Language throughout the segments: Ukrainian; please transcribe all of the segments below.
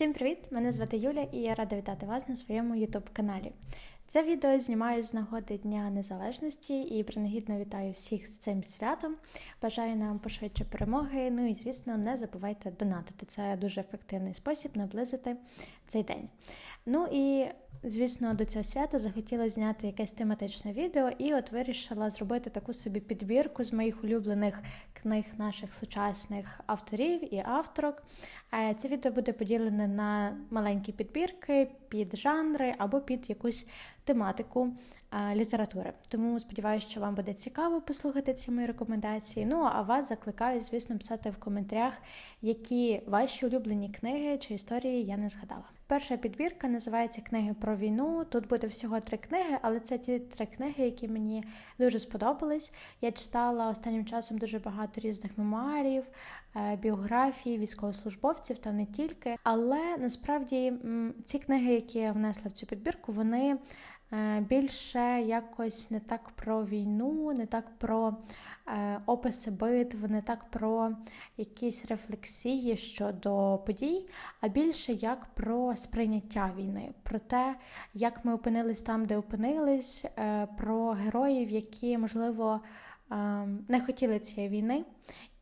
Всім привіт! Мене звати Юля і я рада вітати вас на своєму youtube каналі. Це відео знімаю з нагоди Дня Незалежності і принагідно вітаю всіх з цим святом. Бажаю нам пошвидше перемоги. Ну і звісно, не забувайте донатити. Це дуже ефективний спосіб наблизити цей день. Ну і Звісно, до цього свята захотіла зняти якесь тематичне відео, і от вирішила зробити таку собі підбірку з моїх улюблених книг наших сучасних авторів і авторок. Е, це відео буде поділене на маленькі підбірки, під жанри або під якусь тематику е, літератури. Тому сподіваюся, що вам буде цікаво послухати ці мої рекомендації. Ну а вас закликаю, звісно, писати в коментарях, які ваші улюблені книги чи історії я не згадала. Перша підбірка називається Книги про війну. Тут буде всього три книги, але це ті три книги, які мені дуже сподобались. Я читала останнім часом дуже багато різних мемуарів, е, біографій, військовослужбовців та не тільки. Але насправді ці книги, які я внесла в цю підбірку, вони Е, більше якось не так про війну, не так про е, описи битв, не так про якісь рефлексії щодо подій, а більше як про сприйняття війни, про те, як ми опинились там, де опинились, про героїв, які, можливо, не хотіли цієї війни,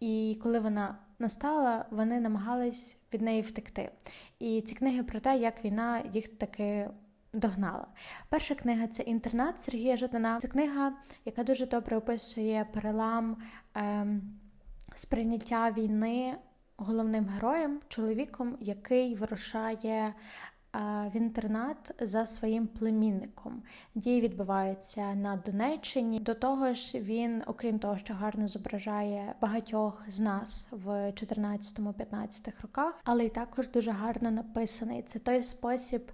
і коли вона настала, вони намагались від неї втекти. І ці книги про те, як війна їх таки догнала. Перша книга це інтернат Сергія Жадана. Це книга, яка дуже добре описує перелам ем, сприйняття війни головним героєм, чоловіком, який вирушає. Е, в інтернат за своїм племінником. Дії відбуваються на Донеччині. До того ж, він, окрім того, що гарно зображає багатьох з нас в 14-15 роках, але й також дуже гарно написаний. Це той спосіб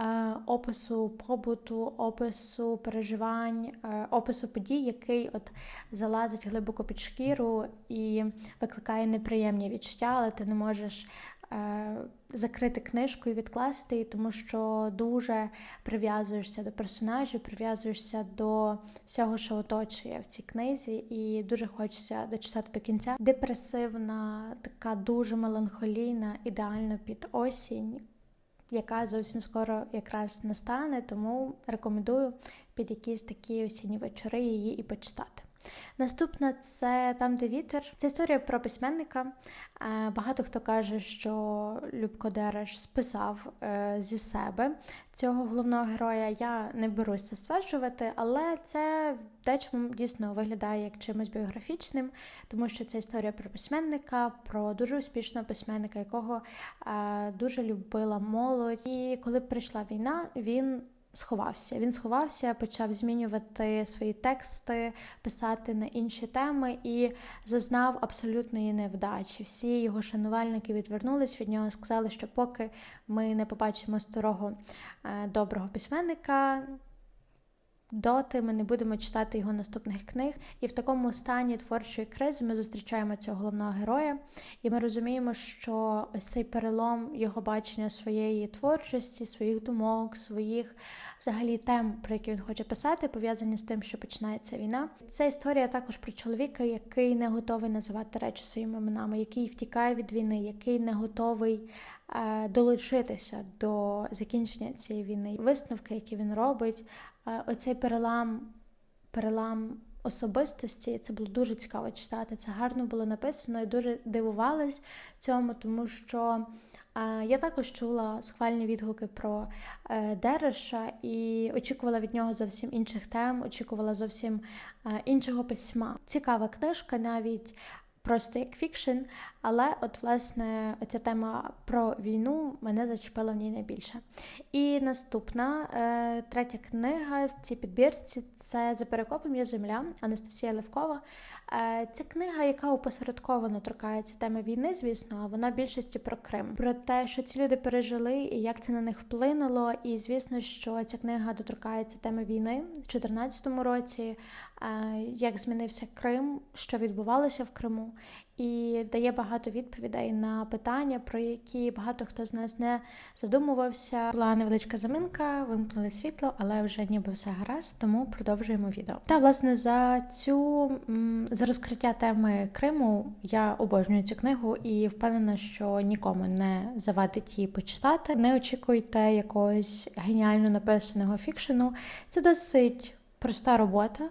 Е, опису побуту, опису переживань, е, опису подій, який от залазить глибоко під шкіру і викликає неприємні відчуття, але ти не можеш. Е, закрити книжку і відкласти її, тому що дуже прив'язуєшся до персонажів, прив'язуєшся до всього, що оточує в цій книзі, і дуже хочеться дочитати до кінця. Депресивна, така дуже меланхолійна, ідеально під осінь яка зовсім скоро якраз настане, тому рекомендую під якісь такі осінні вечори її і почитати. Наступна це там, де вітер. Це історія про письменника. Е, багато хто каже, що Любко Дереш списав е, зі себе цього головного героя. Я не беруся стверджувати, але це в дечому дійсно виглядає як чимось біографічним, тому що це історія про письменника, про дуже успішного письменника, якого е, дуже любила молодь. І коли прийшла війна, він сховався. Він сховався, почав змінювати свої тексти, писати на інші теми і зазнав абсолютної невдачі. Всі його шанувальники відвернулись від нього, сказали, що поки ми не побачимо старого е, доброго письменника. Доти ми не будемо читати його наступних книг, і в такому стані творчої кризи ми зустрічаємо цього головного героя, і ми розуміємо, що ось цей перелом його бачення своєї творчості, своїх думок, своїх взагалі тем, про які він хоче писати, пов'язані з тим, що починається війна. Це історія також про чоловіка, який не готовий називати речі своїми іменами, який втікає від війни, який не готовий долучитися до закінчення цієї війни. Висновки, які він робить, е, оцей перелам, перелам. Особистості це було дуже цікаво читати. Це гарно було написано і дуже дивувалась цьому, тому що я також чула схвальні відгуки про е, Дереша і очікувала від нього зовсім інших тем, очікувала зовсім е, іншого письма. Цікава книжка, навіть просто як фікшн, але от власне ця тема про війну мене зачепила в ній найбільше. І наступна е, третя книга в цій підбірці це за перекопом є земля Анастасія Левкова. Це книга, яка опосередковано торкається теми війни, звісно, а вона більшості про Крим, про те, що ці люди пережили і як це на них вплинуло. І звісно, що ця книга доторкається теми війни в 2014 році. Е, як змінився Крим, що відбувалося в Криму, і дає багато відповідей на питання, про які багато хто з нас не задумувався. Була невеличка заминка, вимкнули світло, але вже ніби все гаразд, тому продовжуємо відео. Та власне за цю за розкриття теми Криму я обожнюю цю книгу і впевнена, що нікому не завадить її почитати. Не очікуйте якогось геніально написаного фікшену. Це досить проста робота.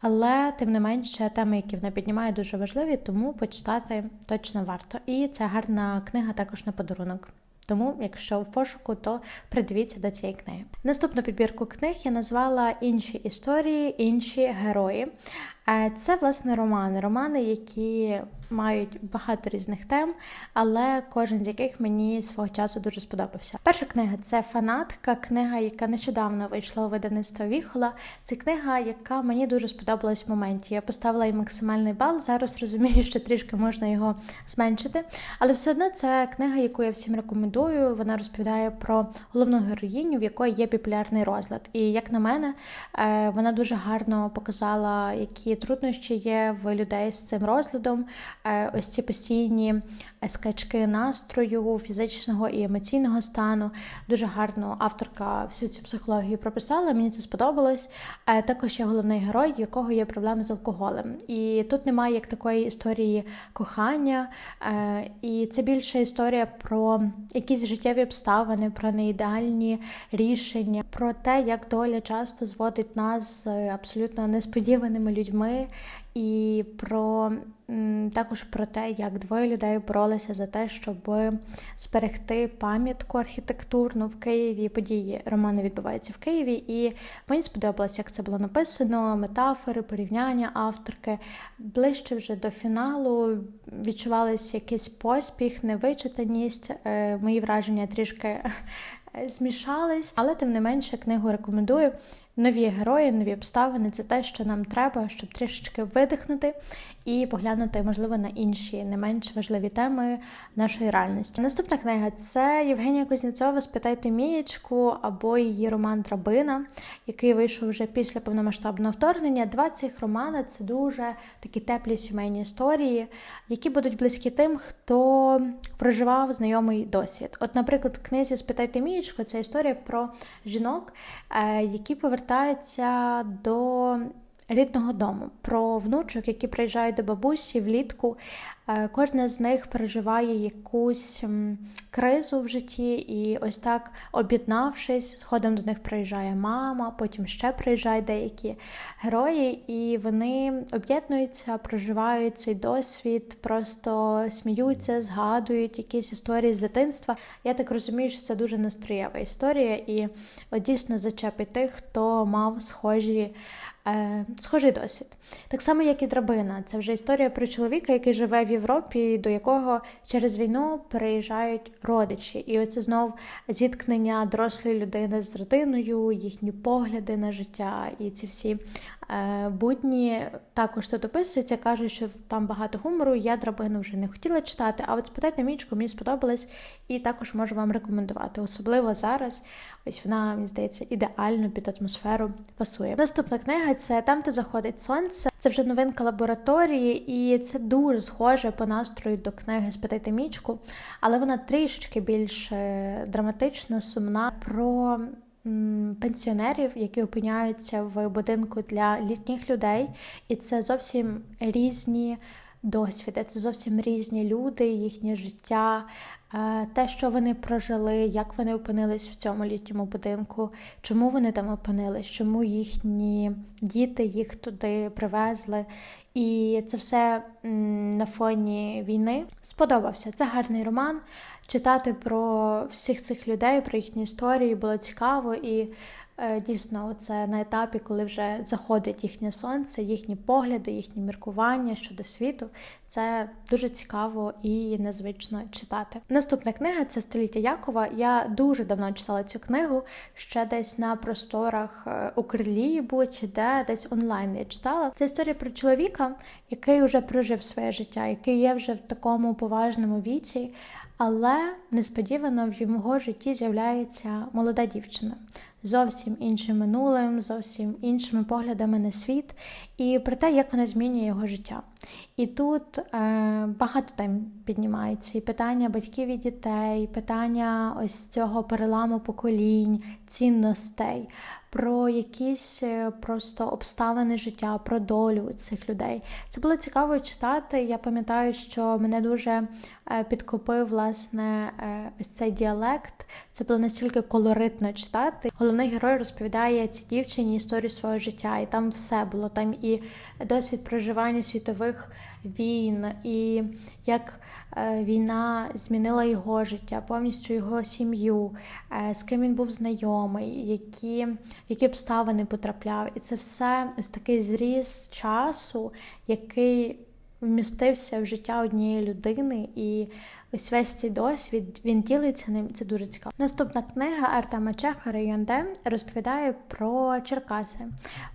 Але тим не менше теми, які вона піднімає, дуже важливі, тому почитати точно варто. І це гарна книга також на подарунок. Тому, якщо в пошуку, то придивіться до цієї книги. Наступну підбірку книг я назвала інші історії, інші герої. Е, Це власне романи. Романи, які мають багато різних тем, але кожен з яких мені свого часу дуже сподобався. Перша книга це фанатка, книга, яка нещодавно вийшла у видавництво Віхола. Це книга, яка мені дуже сподобалась в моменті. Я поставила їй максимальний бал. Зараз розумію, що трішки можна його зменшити. Але все одно це книга, яку я всім рекомендую. Вона розповідає про головну героїню, в якої є біполярний розлад. І як на мене, е, вона дуже гарно показала, які труднощі є в людей з цим розладом. Е, Ось ці постійні скачки настрою, фізичного і емоційного стану. Дуже гарно авторка всю цю психологію прописала. Мені це сподобалось. Е, Також є головний герой, якого є проблеми з алкоголем. І тут немає як такої історії кохання, е, і це більше історія про якісь життєві обставини, про неідеальні рішення, про те, як доля часто зводить нас з абсолютно несподіваними людьми, і про також про те, як двоє людей боролися за те, щоб зберегти пам'ятку архітектурну в Києві. Події романи відбуваються в Києві, і мені сподобалось, як це було написано, метафори, порівняння авторки. Ближче вже до фіналу відчувалось якийсь поспіх, невичитаність. Е, Мої враження трішки змішались, але тим не менше книгу рекомендую. Нові герої, нові обставини це те, що нам треба, щоб трішечки видихнути і поглянути, можливо, на інші не менш важливі теми нашої реальності. Наступна книга це Євгенія Кузнєцова Спитайте Мієчку або її роман Драбина, який вийшов вже після повномасштабного вторгнення. Два цих романи це дуже такі теплі сімейні історії, які будуть близькі тим, хто проживав знайомий досвід. От, наприклад, в книзі Спитайте Мієчку це історія про жінок, е, які повертаються до рідного дому, про внучок, які приїжджають до бабусі влітку. Е, Кожна з них переживає якусь кризу в житті, і ось так, об'єднавшись, згодом до них приїжджає мама, потім ще приїжджають деякі герої, і вони об'єднуються, проживають цей досвід, просто сміються, згадують якісь історії з дитинства. Я так розумію, що це дуже настроєва історія, і от дійсно зачепить тих, хто мав схожі. Е, Схожий досвід. Так само, як і драбина. Це вже історія про чоловіка, який живе в Європі, до якого через війну переїжджають родичі. І оце знов зіткнення дорослої людини з родиною, їхні погляди на життя і ці всі будні також тут описується. Кажуть, що там багато гумору. Я драбину вже не хотіла читати, а от спитайте мічку, мені сподобалось, і також можу вам рекомендувати. Особливо зараз. Ось вона, мені здається, ідеально під атмосферу пасує. Наступна книга це там, де заходить сонце. Це вже новинка лабораторії, і це дуже схоже по настрою до книги Спитайте мічку, але вона трішечки більш е, драматична, сумна про пенсіонерів, які опиняються в будинку для літніх людей, і це зовсім різні. Досвіди це зовсім різні люди, їхнє життя, е, те, що вони прожили, як вони опинились в цьому літньому будинку, чому вони там опинились, чому їхні діти їх туди привезли. І це все на фоні війни сподобався. Це гарний роман. Читати про всіх цих людей, про їхні історії було цікаво і дійсно це на етапі, коли вже заходить їхнє сонце, їхні погляди, їхні міркування щодо світу. Це дуже цікаво і незвично читати. Наступна книга це Століття Якова. Я дуже давно читала цю книгу, ще десь на просторах е, Укрлібу чи де десь онлайн я читала. Це історія про чоловіка, який вже прожив своє життя, який є вже в такому поважному віці. Але несподівано в його житті з'являється молода дівчина зовсім іншим минулим, зовсім іншими поглядами на світ і про те, як вона змінює його життя. І тут е, багато тем піднімається: і питання батьків і дітей, питання ось цього переламу поколінь, цінностей, про якісь е, просто обставини життя, про долю цих людей. Це було цікаво читати. Я пам'ятаю, що мене дуже е, підкупив власне е, ось цей діалект. Це було настільки колоритно читати. Головний герой розповідає цій дівчині історію свого життя, і там все було. Там і досвід проживання світових війн, і як е, війна змінила його життя, повністю його сім'ю, е, з ким він був знайомий, які, які обставини потрапляв. І це все ось такий зріз часу, який вмістився в життя однієї людини. і Ось весь цей досвід він ділиться ним. Це дуже цікаво. Наступна книга Артема Чеха Район Д розповідає про Черкаси,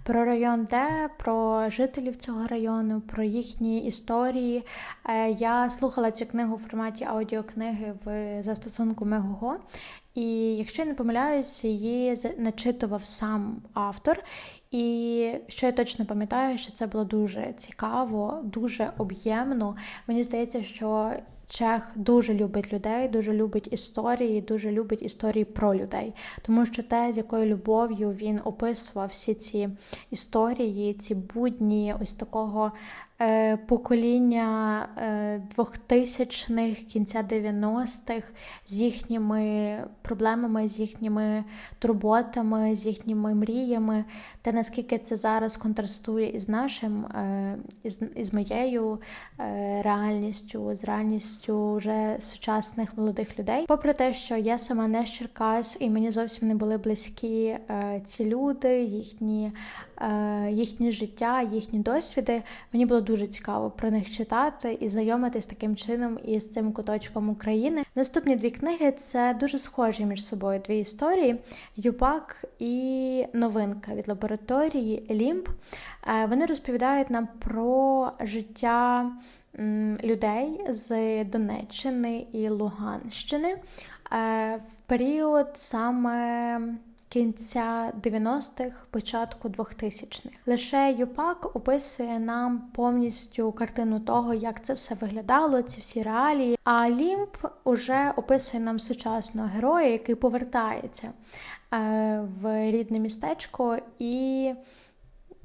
про район Д, про жителів цього району, про їхні історії. Е, я слухала цю книгу в форматі аудіокниги в застосунку Мегого. І якщо я не помиляюся, її начитував сам автор. І що я точно пам'ятаю, що це було дуже цікаво, дуже об'ємно. Мені здається, що Чех дуже любить людей, дуже любить історії, дуже любить історії про людей, тому що те, з якою любов'ю він описував всі ці історії, ці будні, ось такого покоління 2000-х, е, кінця 90-х з їхніми проблемами, з їхніми турботами, з їхніми мріями, та наскільки це зараз контрастує із нашим, е, із, із моєю реальністю, з реальністю вже сучасних молодих людей. Попри те, що я сама не з Черкас, і мені зовсім не були близькі ці люди, їхні, їхні життя, їхні досвіди, мені було дуже цікаво про них читати і знайомитись таким чином із цим куточком України. Наступні дві книги це дуже схожі між собою дві історії: Юпак і новинка від лабораторії Лімб. Е, вони розповідають нам про життя людей з Донеччини і Луганщини е, в період саме кінця 90-х, початку 2000-х. Лише Юпак описує нам повністю картину того, як це все виглядало, ці всі реалії. А Лімп уже описує нам сучасного героя, який повертається е, в рідне містечко і.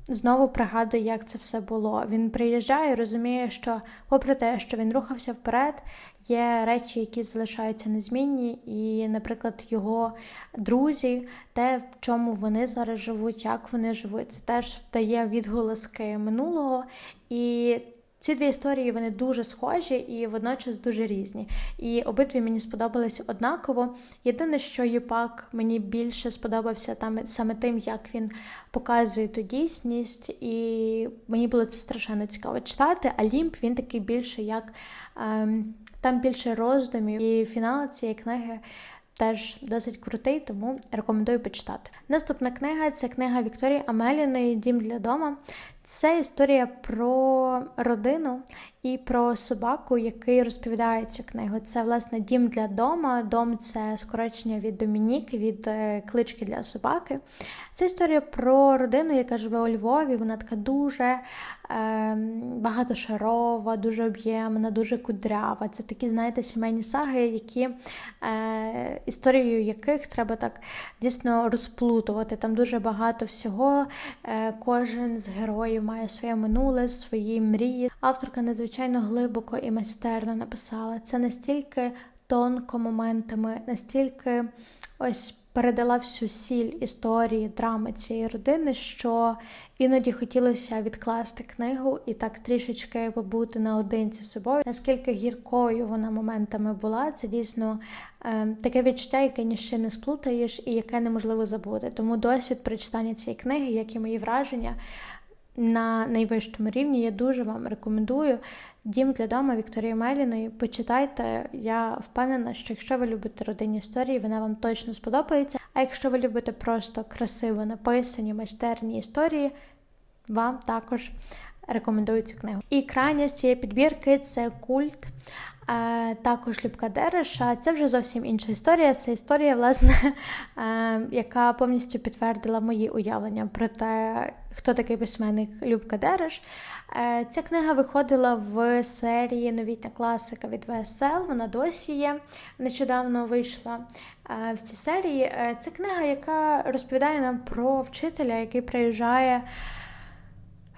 Знову пригадує, як це все було. Він приїжджає, і розуміє, що, попри те, що він рухався вперед, Є речі, які залишаються незмінні, і, наприклад, його друзі, те, в чому вони зараз живуть, як вони живуть, це теж дає відголоски минулого. І ці дві історії вони дуже схожі і водночас дуже різні. І обидві мені сподобались однаково. Єдине, що Юпак мені більше сподобався там саме тим, як він показує ту дійсність, і мені було це страшенно цікаво читати. А Лімп він такий більше як. Ем, там більше роздумів, і фінал цієї книги теж досить крутий, тому рекомендую почитати. Наступна книга це книга Вікторії Амеліної Дім для дома. Це історія про родину і про собаку, який розповідає цю книгу. Це власне дім для дома. Дом це скорочення від Домінік, від е, клички для собаки. Це історія про родину, яка живе у Львові. Вона така дуже е, багатошарова, дуже об'ємна, дуже кудрява. Це такі, знаєте, сімейні саги, які е, історією яких треба так дійсно розплутувати. Там дуже багато всього. Е, Кожен з героїв має своє минуле, свої мрії. Авторка надзвичайно глибоко і майстерно написала. Це настільки тонко моментами, настільки ось передала всю сіль історії, драми цієї родини, що іноді хотілося відкласти книгу і так трішечки побути наодинці з собою. Наскільки гіркою вона моментами була, це дійсно е, таке відчуття, яке ні не сплутаєш і яке неможливо забути. Тому досвід прочитання цієї книги, як і мої враження, на найвищому рівні. Я дуже вам рекомендую дім для дома Вікторії Меліної. Почитайте. Я впевнена, що якщо ви любите родинні історії, вона вам точно сподобається. А якщо ви любите просто красиво написані майстерні історії, вам також рекомендую цю книгу. І крайня з цієї підбірки це культ. Е, також Любка Дереша. Це вже зовсім інша історія. Це історія, власне, е, яка повністю підтвердила мої уявлення про те, хто такий письменник Любка Дереш. Е, ця книга виходила в серії Новітня класика від ВСЛ. Вона досі є. Нещодавно вийшла в цій серії. Це книга, яка розповідає нам про вчителя, який приїжджає.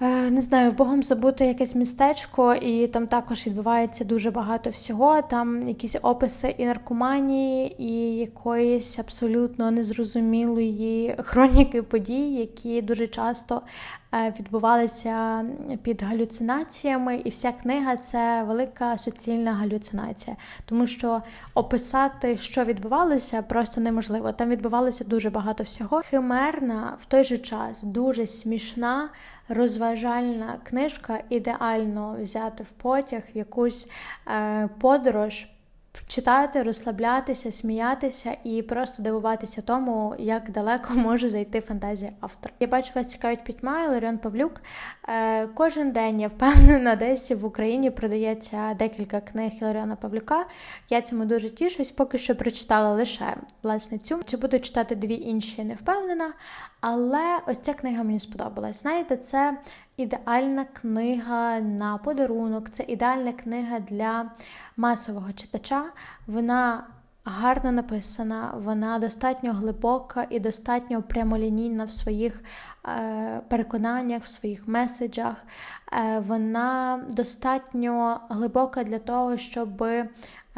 Е, не знаю, в Богом забути якесь містечко, і там також відбувається дуже багато всього. Там якісь описи і наркоманії, і якоїсь абсолютно незрозумілої хроніки подій, які дуже часто е, відбувалися під галюцинаціями. І вся книга це велика суцільна галюцинація, тому що описати, що відбувалося, просто неможливо. Там відбувалося дуже багато всього. Химерна в той же час дуже смішна розважальна книжка, ідеально взяти в потяг в якусь е, подорож. Читати, розслаблятися, сміятися і просто дивуватися тому, як далеко може зайти фантазія автора. Я бачу, вас цікавить пітьма, Ларіон Павлюк. Е, Кожен день я впевнена, десь в Україні продається декілька книг Іларіона Павлюка. Я цьому дуже тішусь, поки що прочитала лише власне цю. Чи буду читати дві інші, не впевнена. Але ось ця книга мені сподобалась. Знаєте, це ідеальна книга на подарунок, це ідеальна книга для масового читача. Вона гарно написана, вона достатньо глибока і достатньо прямолінійна в своїх е, переконаннях, в своїх меседжах. Е, вона достатньо глибока для того, щоб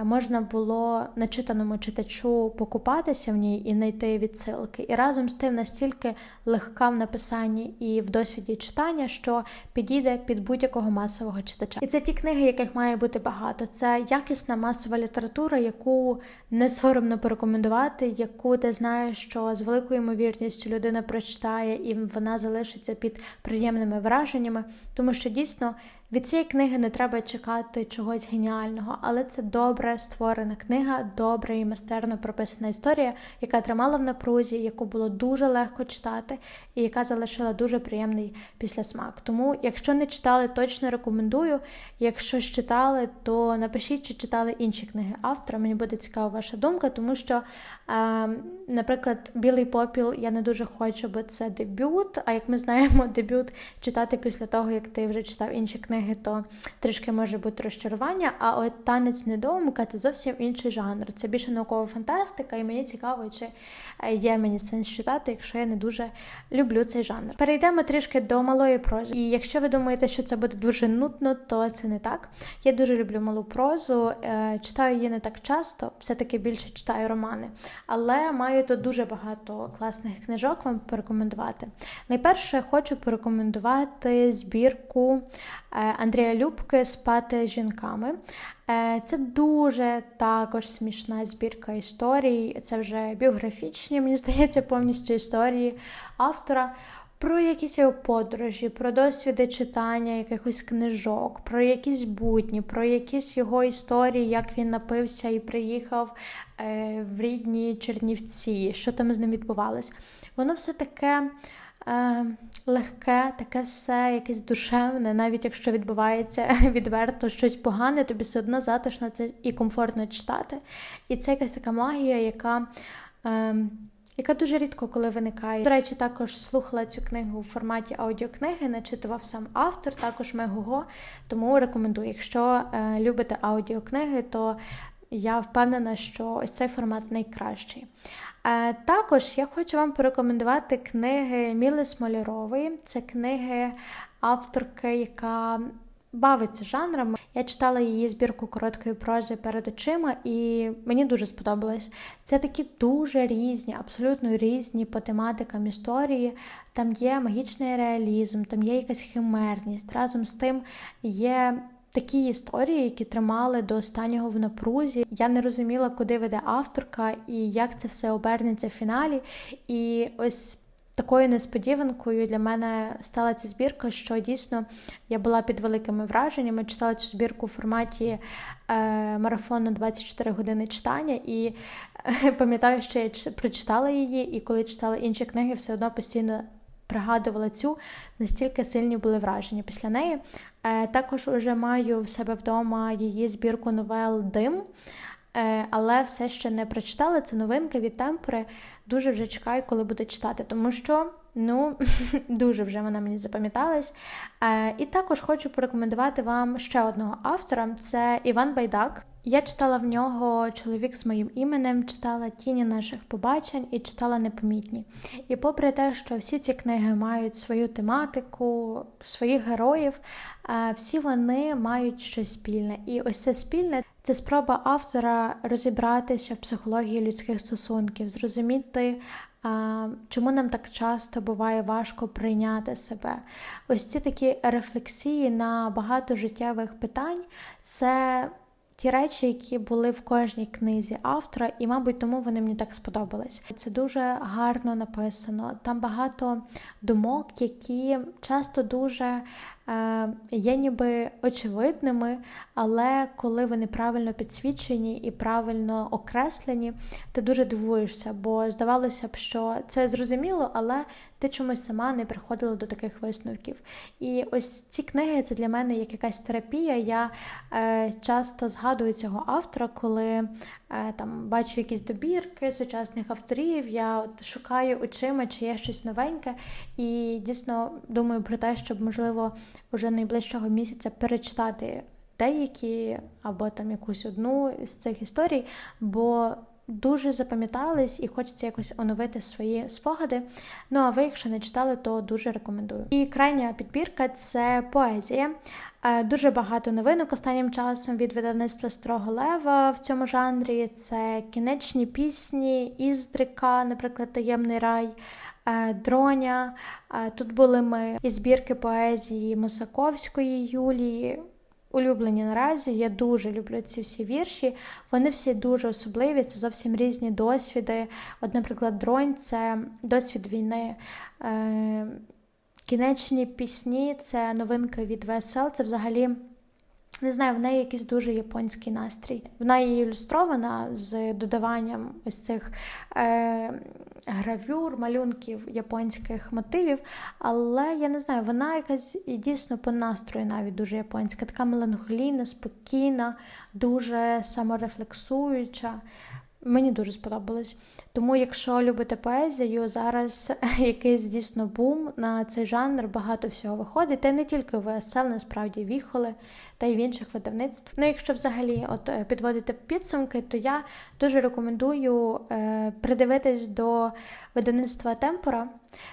можна було начитаному читачу покупатися в ній і знайти відсилки. І разом з тим настільки легка в написанні і в досвіді читання, що підійде під будь-якого масового читача. І це ті книги, яких має бути багато. Це якісна масова література, яку не соромно порекомендувати, яку ти знаєш, що з великою ймовірністю людина прочитає і вона залишиться під приємними враженнями, тому що дійсно від цієї книги не треба чекати чогось геніального, але це добре створена книга, добра і майстерно прописана історія, яка тримала в напрузі, яку було дуже легко читати, і яка залишила дуже приємний післясмак. Тому, якщо не читали, точно рекомендую. Якщо ж читали, то напишіть, чи читали інші книги автора. Мені буде цікава ваша думка, тому що, е, наприклад, Білий попіл я не дуже хочу, бо це дебют. А як ми знаємо, дебют читати після того, як ти вже читав інші книги книги, то трішки може бути розчарування. А от танець недоумка це зовсім інший жанр. Це більше наукова фантастика, і мені цікаво, чи е, є мені сенс читати, якщо я не дуже люблю цей жанр. Перейдемо трішки до малої прози. І якщо ви думаєте, що це буде дуже нудно, то це не так. Я дуже люблю малу прозу, е, читаю її не так часто, все-таки більше читаю романи, але маю тут дуже багато класних книжок вам порекомендувати. Найперше хочу порекомендувати збірку е, Андрія Любки Спати з жінками. Е, це дуже також смішна збірка історій. Це вже біографічні, мені здається, повністю історії автора. Про якісь його подорожі, про досвіди читання якихось книжок, про якісь будні, про якісь його історії, як він напився і приїхав е, в рідні Чернівці, що там з ним відбувалось. Воно все таке легке, таке все якесь душевне, навіть якщо відбувається відверто щось погане, тобі все одно затишно це і комфортно читати. І це якась така магія, яка. Е, яка дуже рідко коли виникає. До речі, також слухала цю книгу у форматі аудіокниги, начитував сам автор, також Мегого, тому рекомендую. Якщо е, любите аудіокниги, то я впевнена, що ось цей формат найкращий. Е, також я хочу вам порекомендувати книги Міли Смолярової. Це книги авторки, яка бавиться жанрами. Я читала її збірку короткої прози перед очима, і мені дуже сподобалось. Це такі дуже різні, абсолютно різні по тематикам історії. Там є магічний реалізм, там є якась химерність. Разом з тим є такі історії, які тримали до останнього в напрузі. Я не розуміла, куди веде авторка і як це все обернеться в фіналі. І ось. Такою несподіванкою для мене стала ця збірка, що дійсно я була під великими враженнями. Читала цю збірку в форматі е, марафону 24 години читання, і е, пам'ятаю, що я прочитала її, і коли читала інші книги, все одно постійно пригадувала цю, настільки сильні були враження після неї. Е, також вже маю в себе вдома її збірку новел Дим. Е, але все ще не прочитала. Це новинка від темпори. Дуже вже чекаю, коли буду читати, тому що ну дуже вже вона мені запам'яталась. Е, і також хочу порекомендувати вам ще одного автора: це Іван Байдак. Я читала в нього чоловік з моїм іменем, читала тіні наших побачень і читала непомітні. І попри те, що всі ці книги мають свою тематику, своїх героїв, е, всі вони мають щось спільне. І ось це спільне це спроба автора розібратися в психології людських стосунків, зрозуміти. Чому нам так часто буває важко прийняти себе? Ось ці такі рефлексії на багато життєвих питань це ті речі, які були в кожній книзі автора, і, мабуть, тому вони мені так сподобались. Це дуже гарно написано. Там багато думок, які часто дуже є ніби очевидними, але коли вони правильно підсвічені і правильно окреслені, ти дуже дивуєшся, бо здавалося б, що це зрозуміло, але ти чомусь сама не приходила до таких висновків. І ось ці книги це для мене як якась терапія. Я е, часто згадую цього автора, коли е, там бачу якісь добірки сучасних авторів. Я от шукаю очима, чи є щось новеньке, і дійсно думаю про те, щоб можливо вже найближчого місяця перечитати. Деякі або там якусь одну з цих історій, бо дуже запам'ятались і хочеться якось оновити свої спогади. Ну а ви, якщо не читали, то дуже рекомендую. І крайня підбірка це поезія. Е, дуже багато новинок останнім часом від видавництва Строго Лева в цьому жанрі. Це кінечні пісні, Іздрика, наприклад, Таємний рай. Е, Дроня, е, тут були ми і збірки поезії Мосаковської Юлії, улюблені наразі. Я дуже люблю ці всі вірші. Вони всі дуже особливі, це зовсім різні досвіди. От, наприклад, дронь це досвід війни. Кінечні пісні це новинка від ВСЛ. Це взагалі. Не знаю, в неї якийсь дуже японський настрій. Вона є ілюстрована з додаванням ось цих е, гравюр, малюнків японських мотивів, але я не знаю, вона якась і дійсно по настрою навіть дуже японська, така меланхолійна, спокійна, дуже саморефлексуюча. Мені дуже сподобалось. Тому, якщо любите поезію, зараз якийсь дійсно бум на цей жанр, багато всього виходить. Та й не тільки в ВСЛ, насправді віхоли, та й в інших видавництв. Ну, якщо взагалі от е, підводити підсумки, то я дуже рекомендую е, придивитись до видавництва темпора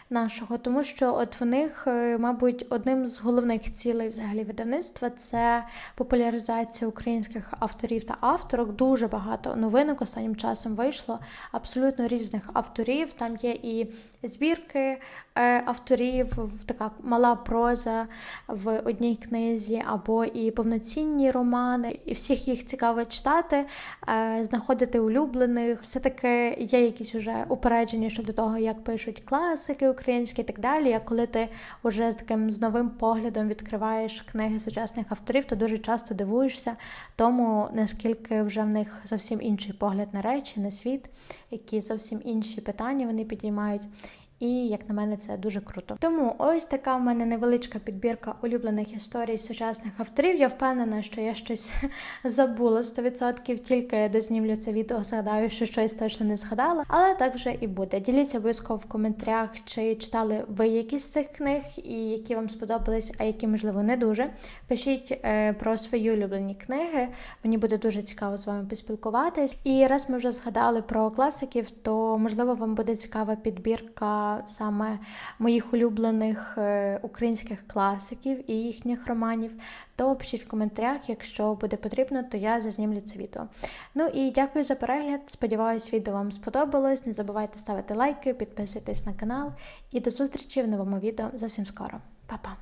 нашого, тому що от в них, е, мабуть, одним з головних цілей взагалі видавництва це популяризація українських авторів та авторок. Дуже багато новинок останнім часом вийшло абсолютно різних авторів. Там є і збірки е, авторів, така мала проза в одній книзі, або і повноцінні романи. І всіх їх цікаво читати, е, знаходити улюблених. Все таки є якісь уже упередження щодо того, як пишуть класики українські і так далі. А коли ти вже з таким з новим поглядом відкриваєш книги сучасних авторів, то дуже часто дивуєшся тому, наскільки вже в них зовсім інший погляд на речі, на світ, які зовсім інші питання вони підіймають. І, як на мене, це дуже круто. Тому ось така в мене невеличка підбірка улюблених історій сучасних авторів. Я впевнена, що я щось забула 100%, тільки дознімлю це відео, згадаю, що щось точно не згадала, але так вже і буде. Діліться обов'язково в коментарях, чи читали ви якісь з цих книг, і які вам сподобались, а які, можливо, не дуже. Пишіть е, про свої улюблені книги. Мені буде дуже цікаво з вами поспілкуватись. І раз ми вже згадали про класиків, то можливо вам буде цікава підбірка саме моїх улюблених е, українських класиків і їхніх романів, то пишіть в коментарях, якщо буде потрібно, то я зазнімлю це відео. Ну і дякую за перегляд. Сподіваюсь, відео вам сподобалось. Не забувайте ставити лайки, підписуйтесь на канал і до зустрічі в новому відео зовсім скоро. Па-па!